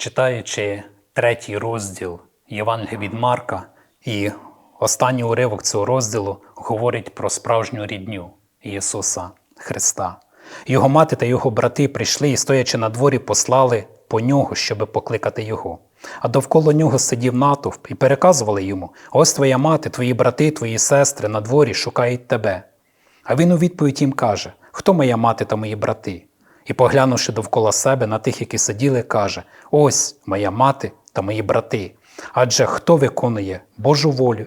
Читаючи третій розділ Євангелія від Марка, і останній уривок цього розділу говорить про справжню рідню Ісуса Христа. Його мати та його брати прийшли і, стоячи на дворі, послали по нього, щоби покликати його. А довкола нього сидів натовп і переказували йому: ось твоя мати, твої брати, твої сестри на дворі шукають тебе. А він у відповідь їм каже: Хто моя мати та мої брати? І, поглянувши довкола себе на тих, які сиділи, каже: Ось моя мати та мої брати. Адже хто виконує Божу волю,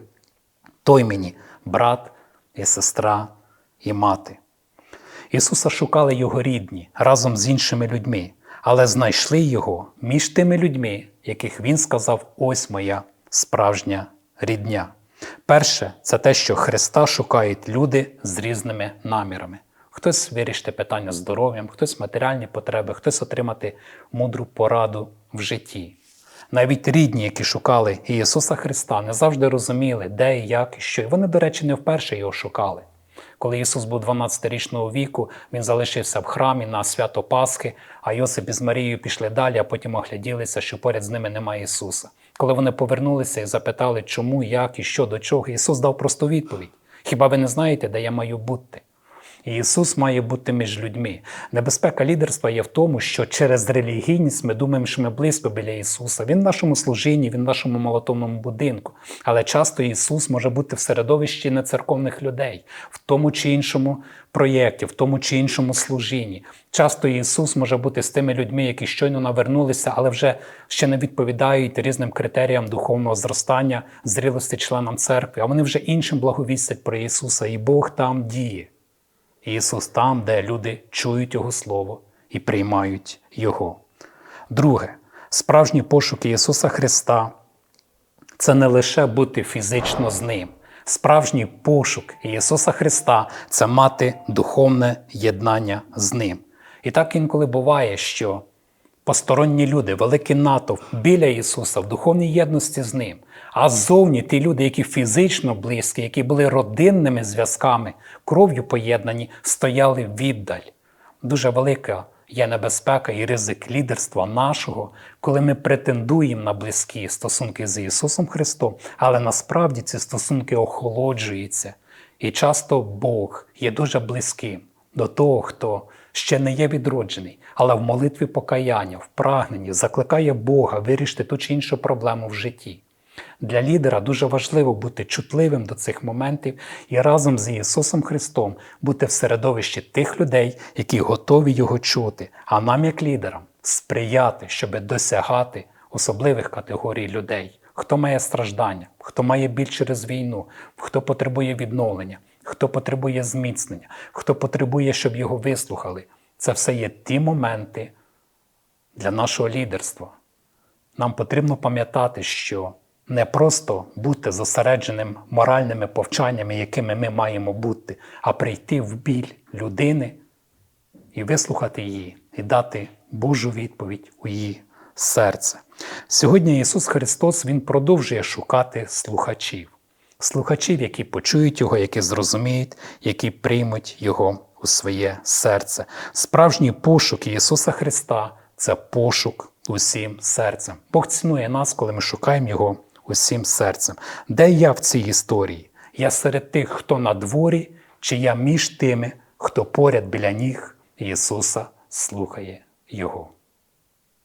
той мені брат і сестра і мати. Ісуса шукали його рідні разом з іншими людьми, але знайшли його між тими людьми, яких він сказав: Ось моя справжня рідня. Перше, це те, що Христа шукають люди з різними намірами. Хтось вирішити питання здоров'ям, хтось матеріальні потреби, хтось отримати мудру пораду в житті. Навіть рідні, які шукали Ісуса Христа, не завжди розуміли, де і як і що. І вони, до речі, не вперше його шукали. Коли Ісус був 12-річного віку, він залишився в храмі на свято Пасхи, а Йосип із Марією пішли далі, а потім огляділися, що поряд з ними немає Ісуса. Коли вони повернулися і запитали, чому, як і що, до чого, Ісус дав просту відповідь: Хіба ви не знаєте, де я маю бути? Ісус має бути між людьми. Небезпека лідерства є в тому, що через релігійність ми думаємо, що ми близько біля Ісуса. Він в нашому служінні, Він в нашому молотовному будинку. Але часто Ісус може бути в середовищі нецерковних людей, в тому чи іншому проєкті, в тому чи іншому служінні. Часто Ісус може бути з тими людьми, які щойно навернулися, але вже ще не відповідають різним критеріям духовного зростання, зрілості членам церкви, а вони вже іншим благовістять про Ісуса, і Бог там діє. Ісус там, де люди чують Його Слово і приймають Його. Друге, справжні пошуки Ісуса Христа це не лише бути фізично з Ним. Справжній пошук Ісуса Христа це мати духовне єднання з Ним. І так інколи буває, що посторонні люди, великий натовп біля Ісуса в духовній єдності з Ним. А ззовні ті люди, які фізично близькі, які були родинними зв'язками, кров'ю поєднані, стояли віддаль. Дуже велика є небезпека і ризик лідерства нашого, коли ми претендуємо на близькі стосунки з Ісусом Христом, але насправді ці стосунки охолоджуються. І часто Бог є дуже близьким до того, хто ще не є відроджений, але в молитві покаяння, в прагненні закликає Бога вирішити ту чи іншу проблему в житті. Для лідера дуже важливо бути чутливим до цих моментів і разом з Ісусом Христом бути в середовищі тих людей, які готові Його чути, а нам, як лідерам, сприяти, щоб досягати особливих категорій людей, хто має страждання, хто має біль через війну, хто потребує відновлення, хто потребує зміцнення, хто потребує, щоб його вислухали. Це все є ті моменти для нашого лідерства. Нам потрібно пам'ятати, що не просто бути зосередженим моральними повчаннями, якими ми маємо бути, а прийти в біль людини і вислухати її, і дати Божу відповідь у її серце. Сьогодні Ісус Христос Він продовжує шукати слухачів, слухачів, які почують Його, які зрозуміють, які приймуть Його у своє серце. Справжній пошук Ісуса Христа це пошук усім серцем. Бог цінує нас, коли ми шукаємо Його усім серцем. Де я в цій історії? Я серед тих, хто на дворі, чи я між тими, хто поряд біля ніг Ісуса слухає Його.